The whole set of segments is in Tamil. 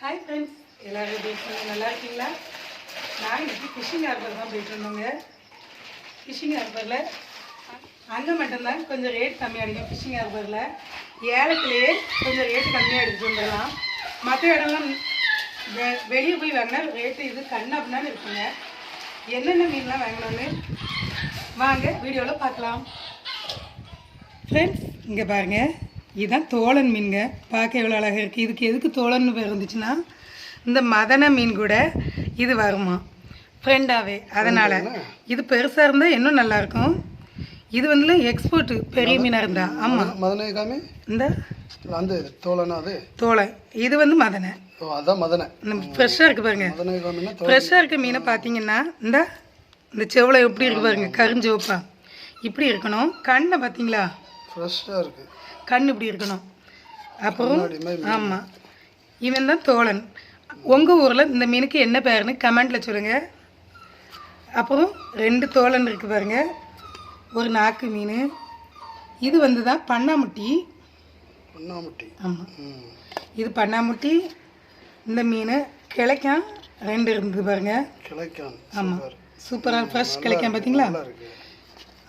ஹாய் ஃப்ரெண்ட்ஸ் எல்லோரும் எப்படி இருக்கீங்க? நல்லா இருக்கீங்களா? நான் இன்னைக்கு ஃபிஷிங் ஹார்பர் தான் போயிட்டு இருந்தோங்க ஃபிஷிங் ஹார்பரில் அங்கே மட்டும்தான் கொஞ்சம் ரேட் கம்மியாக அடிக்கும் ஃபிஷிங் ஹார்பரில் ஏலத்துலேயே கொஞ்சம் ரேட் கம்மியாக எடுத்துட்டு வந்துடலாம். மற்ற இடம்லாம் வெ- வெளியே போய் வாங்கினா ரேட்டு இது கண்ணு இருக்குங்க. என்னென்ன மீன்லாம் வாங்கணும்னு வாங்க வீடியோவில் பார்க்கலாம். ஃப்ரெண்ட்ஸ் இங்கே பாருங்கள் இதுதான் தோளன் மீனுங்க பார்க்க எவ்வளோ அழகாக இருக்குது இதுக்கு எதுக்கு தோளன்னு பேர் இருந்துச்சுன்னா இந்த மதன மீன் கூட இது வருமா? ஃப்ரெண்டாகவே அதனால் இது பெருசாக இருந்தால் இன்னும் நல்லாயிருக்கும் இது வந்து எக்ஸ்போர்ட்டு பெரிய மீனாக இருந்தா. ஆமாம் மதனை காமி இந்த? அந்த தோழனா. அது தோளை இது வந்து மதனை. ஓ அதான் மதனை. ஃப்ரெஷ்ஷாக இருக்குது பாருங்க. ஃப்ரெஷ்ஷாக இருக்க மீனை பார்த்தீங்கன்னா இந்த இந்த செவலை எப்படி இருக்கு பாருங்க கருஞ்சிவப்பா இப்படி இருக்கணும். கண்ணை பார்த்தீங்களா? ஃப்ரெஷ்ஷாக இருக்கு. கண் இப்படி இருக்கணும். அப்புறம் ஆமாம் இவன் தான் தோழன். உங்கள் ஊரில் இந்த மீனுக்கு என்ன பேருன்னு கமெண்ட்டில் சொல்லுங்கள் அப்புறம் ரெண்டு தோழன் இருக்குது பாருங்க. ஒரு நாக்கு மீன். இது வந்து தான் பண்ணாமுட்டி. பொன்னாமட்டி ஆமாம் இது பண்ணாமுட்டி. இந்த மீன் கிளைக்கான். ரெண்டு இருந்தது பாருங்க. கிளைக்கான். ஆமாம் சூப்பர். சூப்பராக ஃப்ரெஷ் கிளைக்கான் பார்த்தீங்களா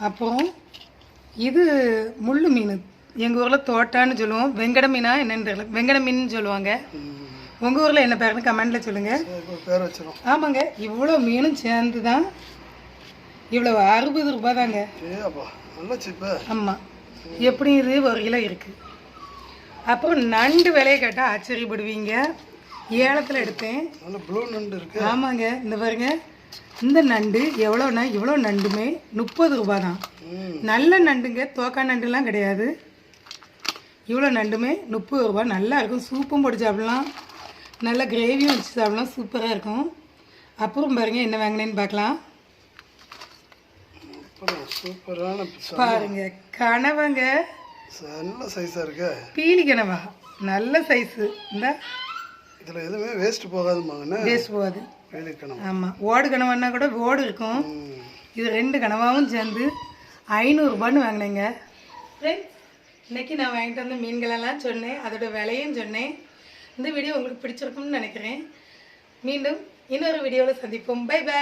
அப்புறம் இது முள்ளு மீன். எங்கள் ஊரில் தோட்டான்னு சொல்லுவோம். வெங்கட மீனா என்னன்னு தெரியல. வெங்கட மீன் சொல்லுவாங்க. உங்கள் ஊரில் என்ன பேருன்னு கமெண்டில் சொல்லுங்கள் பேர் வச்சிரும். ஆமாங்க. இவ்வளோ மீனும் சேர்ந்து தான் இவ்வளோ அறுபது ரூபாய் தாங்க ஆமாம் எப்படி இது ஒரு கிலோ இருக்குது அப்புறம் நண்டு விலையை கேட்டால் ஆச்சரியப்படுவீங்க. ஏலத்தில் எடுத்தேன். ப்ளூ நண்டு இருக்கு. ஆமாங்க. இந்த பாருங்க. இந்த நண்டு எவ்வளோனா இவ்வளோ நண்டுமே முப்பது ரூபா தான் நல்ல நண்டுங்க தோக்கா நண்டுலாம் கிடையாது. இவ்வளோ நண்டுமே முப்பது ரூபா நல்லா இருக்கும். சூப்பும் போட்டு சாப்பிடலாம். நல்ல கிரேவியும் வச்சு சாப்பிடலாம். சூப்பராக இருக்கும். அப்புறம் பாருங்க என்ன வாங்கினேன்னு பார்க்கலாம். பாருங்க கனவங்க. நல்ல சைஸாக இருக்கு. பீலி கனவா. நல்ல சைஸு இந்த. இதில் எதுவுமே வேஸ்ட் போகாதுமாங்கண்ணே வேஸ்ட் போகாது. ஆமாம் ஓடு கனவான்னா கூட ஓடு இருக்கும். இது ரெண்டு கனவாவும் சேர்ந்து ஐநூறுரூபான்னு வாங்கினேங்க. இன்னைக்கு நான் வாங்கிட்டு வந்த மீன்களெல்லாம் சொன்னேன். அதோட விலையும் சொன்னேன். இந்த வீடியோ உங்களுக்கு பிடிச்சிருக்கும்னு நினைக்கிறேன். மீண்டும் இன்னொரு வீடியோவில் சந்திப்போம். By by